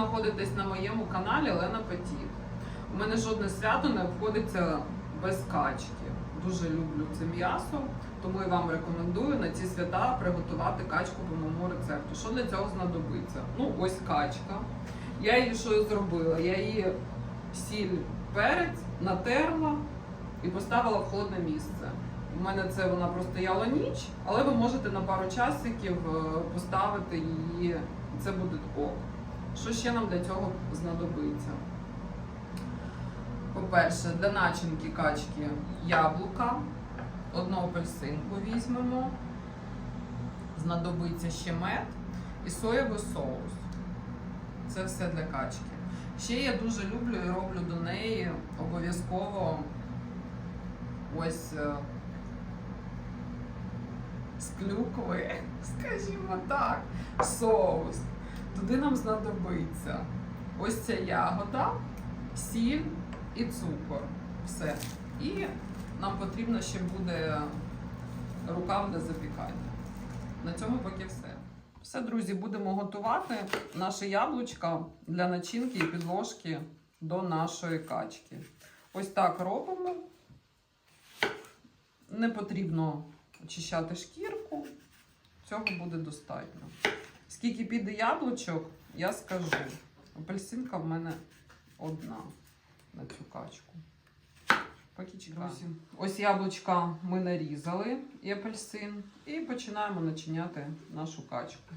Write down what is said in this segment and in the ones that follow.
знаходитесь на моєму каналі Лена Петів. У мене жодне свято не обходиться без качки. Дуже люблю це м'ясо, тому і вам рекомендую на ці свята приготувати качку по моєму рецепту. Що для цього знадобиться? Ну, ось качка. Я її що зробила? Я її сіль, перець натерла і поставила в холодне місце. У мене це вона простояла ніч, але ви можете на пару часиків е, поставити її, і це буде ок. Що ще нам для цього знадобиться? По-перше, для начинки качки яблука, одну апельсинку візьмемо, знадобиться ще мед і соєвий соус. Це все для качки. Ще я дуже люблю і роблю до неї обов'язково ось е, з клюкви, скажімо так, соус. Туди нам знадобиться ось ця ягода, сіль і цукор. Все. І нам потрібно ще буде рукав для запікання. На цьому поки все. Все, друзі, будемо готувати наше яблучко для начинки і підложки до нашої качки. Ось так робимо. Не потрібно очищати шкірку. Цього буде достатньо. Скільки піде яблучок, я скажу. Апельсинка в мене одна на цю качку. Чекаємо. Ось яблучка ми нарізали і апельсин. І починаємо начиняти нашу качку.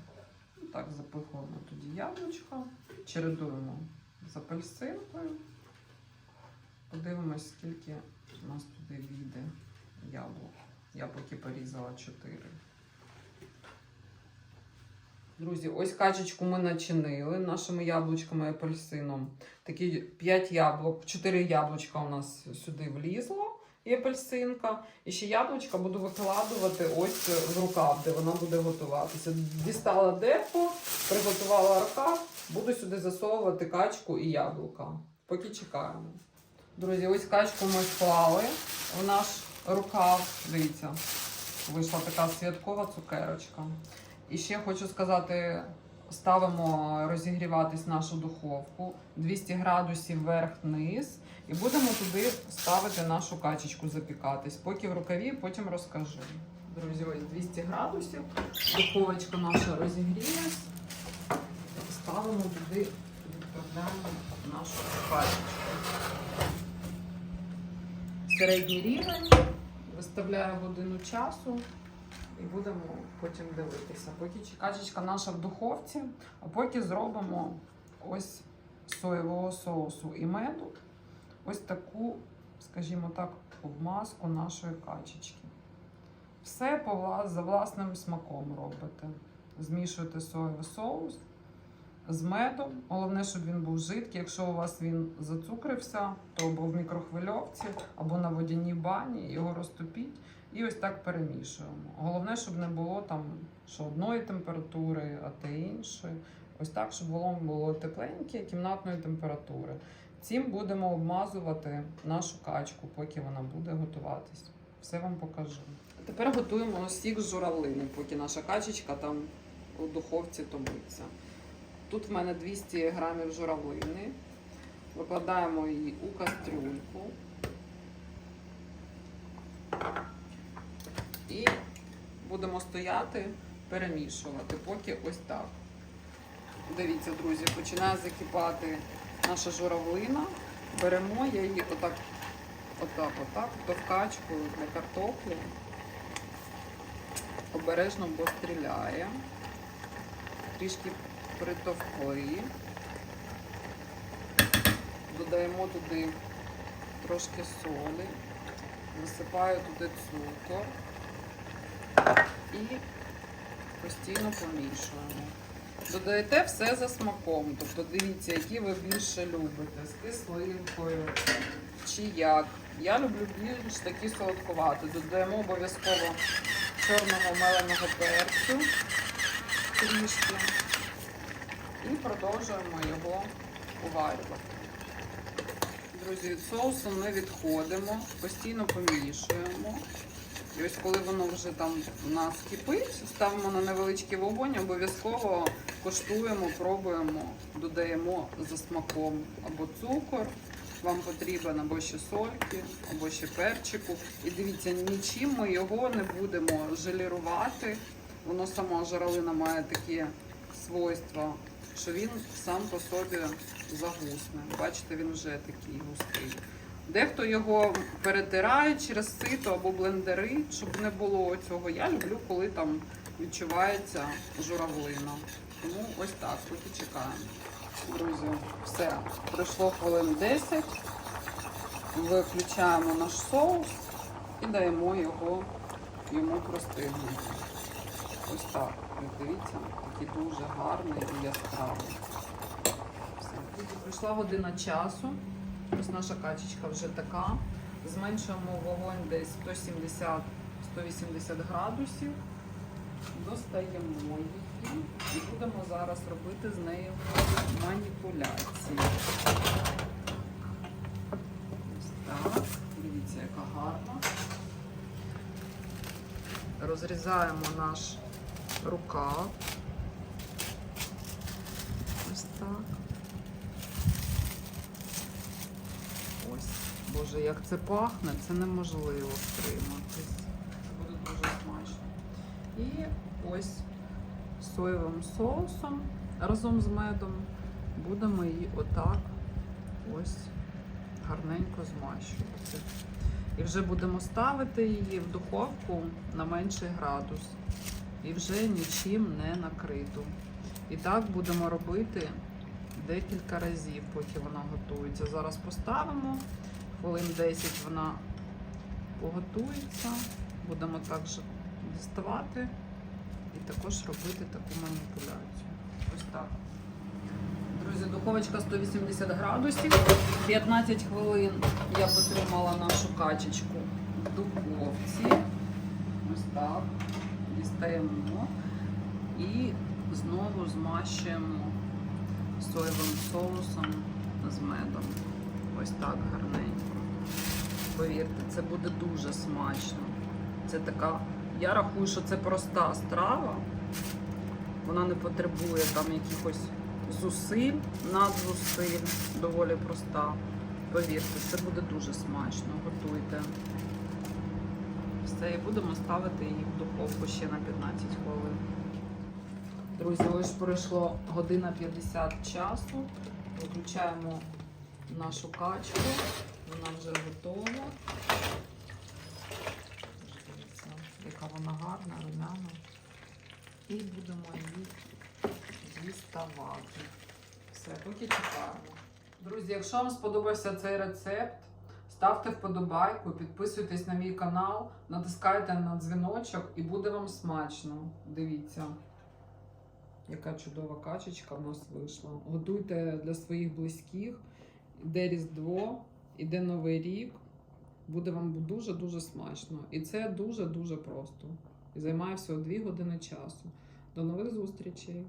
Так, запихуємо тоді яблучка, чередуємо з апельсинкою. Подивимось, скільки у нас туди війде яблук. Я поки порізала 4. Друзі, ось качечку ми начинили нашими яблучками і апельсином. Такі 5 яблук, 4 яблучка у нас сюди влізло і апельсинка. І ще яблучка буду викладувати ось в рукав, де вона буде готуватися. Дістала деко, приготувала рукав, буду сюди засовувати качку і яблука. Поки чекаємо. Друзі, ось качку ми склали в наш рукав. Дивіться, вийшла така святкова цукерочка. І ще хочу сказати, ставимо розігріватись нашу духовку 200 градусів вверх-вниз. І будемо туди ставити нашу качечку запікатись. Поки в рукаві, потім розкажу. Друзі, ось 200 градусів. Духовочка наша розігрілась. Ставимо туди, відправляємо нашу качечку. Середній рівень. Виставляю годину часу. І будемо потім дивитися. Поки качечка наша в духовці, а поки зробимо ось соєвого соусу і меду, ось таку, скажімо так, обмазку нашої качечки. Все по вла- за власним смаком робите. Змішуєте соєвий соус з медом. Головне, щоб він був жидкий. Якщо у вас він зацукрився, то або в мікрохвильовці, або на водяній бані, його розтопіть. І ось так перемішуємо. Головне, щоб не було там що одної температури, а те іншої. Ось так, щоб воно було тепленьке, кімнатної температури. Цим будемо обмазувати нашу качку, поки вона буде готуватись. Все вам покажу. Тепер готуємо сік з журавлини, поки наша качечка там у духовці томиться. Тут в мене 200 грамів журавлини. Викладаємо її у кастрюльку. І будемо стояти, перемішувати, поки ось так. Дивіться, друзі, починає закипати наша журавлина. Беремо я її отак, отак, отак, товкачкою для картоплі. Обережно, бо стріляє. Трішки притовкли. Додаємо туди трошки солі, висипаю туди цукор і постійно помішуємо. Додаєте все за смаком. Тобто дивіться, які ви більше любите, з кислинкою чи як. Я люблю більш такі солодкувати. Додаємо обов'язково чорного меленого перцю трішки і продовжуємо його уварювати. Друзі, від соусу не відходимо, постійно помішуємо. І ось коли воно вже там у нас кипить, ставимо на невеличкий вогонь, обов'язково коштуємо, пробуємо, додаємо за смаком або цукор. Вам потрібен або ще сольки, або ще перчику. І дивіться, нічим ми його не будемо желірувати. Воно сама журавлина має такі свойства, що він сам по собі загусне. Бачите, він вже такий густий. Дехто його перетирає через сито або блендери, щоб не було цього. Я люблю, коли там відчувається журавлина. Тому ось так, поки чекаємо. Друзі, все, пройшло хвилин 10. Виключаємо наш соус і даємо його йому простигнути. Ось так. Ось Дивіться, такий дуже гарний і яскравий. Все. Друзі, пройшла година часу. Ось наша качечка вже така. Зменшуємо вогонь десь 170-180 градусів. Достаємо її і будемо зараз робити з нею маніпуляції. Ось так. Дивіться, яка гарна. Розрізаємо наш рукав. Ось так. Ось. Боже, як це пахне, це неможливо втриматись. Це буде дуже смачно. І ось соєвим соусом разом з медом будемо її отак ось гарненько змащувати. І вже будемо ставити її в духовку на менший градус. І вже нічим не накриту. І так будемо робити декілька разів, поки вона готується. Зараз поставимо, хвилин 10 вона поготується. Будемо також діставати і також робити таку маніпуляцію. Ось так. Друзі, духовочка 180 градусів. 15 хвилин я потримала нашу качечку в духовці. Ось так. Дістаємо і знову змащуємо соєвим соусом з медом. Ось так гарненько. Повірте, це буде дуже смачно. Це така. Я рахую, що це проста страва. Вона не потребує там якихось зусиль, надзусиль, доволі проста. Повірте, це буде дуже смачно. Готуйте. Все, і будемо ставити її в духовку ще на 15 хвилин. Друзі, ось пройшло година 50 часу. Виключаємо нашу качку. Вона вже готова. Дивіться, яка вона гарна, румяна. І будемо її діставати. Все, поки чекаємо. Друзі, якщо вам сподобався цей рецепт, ставте вподобайку, підписуйтесь на мій канал, натискайте на дзвіночок і буде вам смачно. Дивіться, яка чудова качечка в нас вийшла. Готуйте для своїх близьких. Іде Різдво, іде Новий рік. Буде вам дуже-дуже смачно. І це дуже-дуже просто. І займає всього 2 години часу. До нових зустрічей!